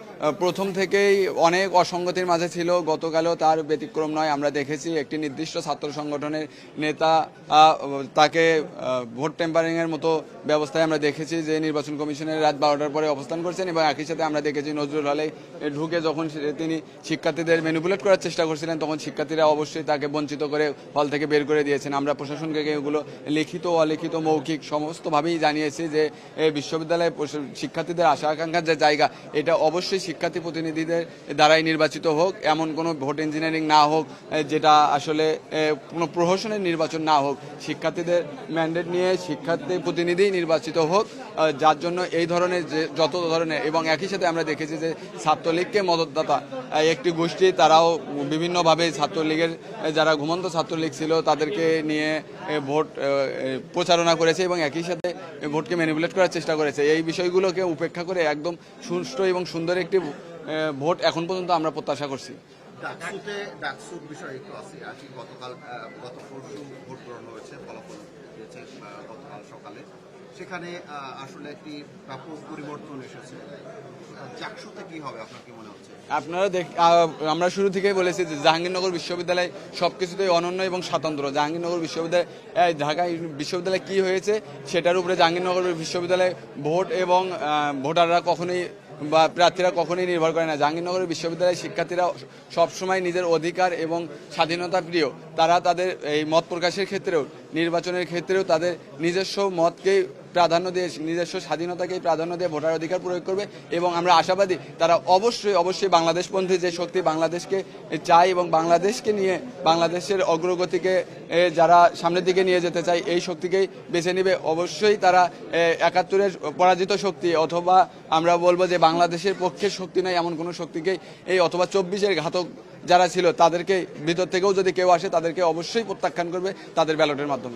Thank you. প্রথম থেকেই অনেক অসঙ্গতির মাঝে ছিল। গতকালও তার ব্যতিক্রম নয়। আমরা দেখেছি একটি নির্দিষ্ট ছাত্র সংগঠনের নেতা তাকে ভোট টেম্পারিংয়ের মতো ব্যবস্থায় আমরা দেখেছি যে নির্বাচন কমিশনের রাত বারোটার পরে অবস্থান করছেন এবং একই সাথে আমরা দেখেছি নজরুল হলে ঢুকে যখন তিনি শিক্ষার্থীদের ম্যানিপুলেট করার চেষ্টা করছিলেন, তখন শিক্ষার্থীরা অবশ্যই তাকে বঞ্চিত করে হল থেকে বের করে দিয়েছেন। আমরা প্রশাসনকে এগুলো লিখিত, অলিখিত, মৌখিক সমস্তভাবেই জানিয়েছি যে বিশ্ববিদ্যালয়ে শিক্ষার্থীদের আশা আকাঙ্ক্ষার যে জায়গা, এটা অবশ্যই শিক্ষার্থী প্রতিনিধিদের দ্বারাই নির্বাচিত হোক, এমন কোনো ভোট ইঞ্জিনিয়ারিং না হোক যেটা আসলে কোনো প্রহসনের নির্বাচন না হোক, শিক্ষার্থীদের ম্যান্ডেট নিয়ে শিক্ষার্থী প্রতিনিধি নির্বাচিত হোক যার জন্য এই ধরনের যে, যত ধরনের, এবং একই সাথে আমরা দেখেছি যে ছাত্রলীগকে মদতদাতা একটি গোষ্ঠী, তারাও বিভিন্নভাবে ছাত্রলীগের যারা ঘুমন্ত ছাত্রলীগ ছিল, তাদেরকে নিয়ে ভোট প্রচারণা করেছে এবং একই সাথে ভোটকে ম্যানিপুলেট করার চেষ্টা করেছে। এই বিষয়গুলোকে উপেক্ষা করে একদম সুষ্ঠু এবং সুন্দর একটি ভোট এখন পর্যন্ত আমরা প্রত্যাশা করছি। গতকাল গত পরশু ভোট গ্রহণ হয়েছে, ফলাফল দিয়েছে গতকাল সকালে। সেখানে আসলে একটি ব্যাপক পরিবর্তন এসেছে। আপনার দেখ আমরা শুরু থেকেই বলেছি যে জাহাঙ্গীরনগর বিশ্ববিদ্যালয় সবকিছুতেই অনন্য এবং স্বাতন্ত্র। জাহাঙ্গীরনগর বিশ্ববিদ্যালয় ঢাকা বিশ্ববিদ্যালয়ে কি হয়েছে, সেটার উপরে জাহাঙ্গীরনগর বিশ্ববিদ্যালয়ে ভোট এবং ভোটাররা কখনোই বা প্রার্থীরা কখনোই নির্ভর করে না। জাহাঙ্গীরনগর বিশ্ববিদ্যালয়ের শিক্ষার্থীরা সবসময় নিজের অধিকার এবং স্বাধীনতা প্রিয়। তারা তাদের এই মত প্রকাশের ক্ষেত্রেও, নির্বাচনের ক্ষেত্রেও তাদের নিজস্ব মতকেই প্রাধান্য দিয়ে নিজস্ব স্বাধীনতাকেই প্রাধান্য দিয়ে ভোটার অধিকার প্রয়োগ করবে এবং আমরা আশাবাদী তারা অবশ্যই অবশ্যই বাংলাদেশপন্থী যে শক্তি বাংলাদেশকে চায় এবং বাংলাদেশকে নিয়ে, বাংলাদেশের অগ্রগতিকে যারা সামনের দিকে নিয়ে যেতে চায়, এই শক্তিকেই বেছে নেবে। অবশ্যই তারা একাত্তরের পরাজিত শক্তি অথবা আমরা বলব যে বাংলাদেশের পক্ষের শক্তি নাই এমন কোনো শক্তিকেই এই অথবা চব্বিশের ঘাতক যারা ছিল তাদেরকে ভিতর থেকেও যদি কেউ আসে তাদেরকে অবশ্যই প্রত্যাখ্যান করবে তাদের ব্যালটের মাধ্যমে।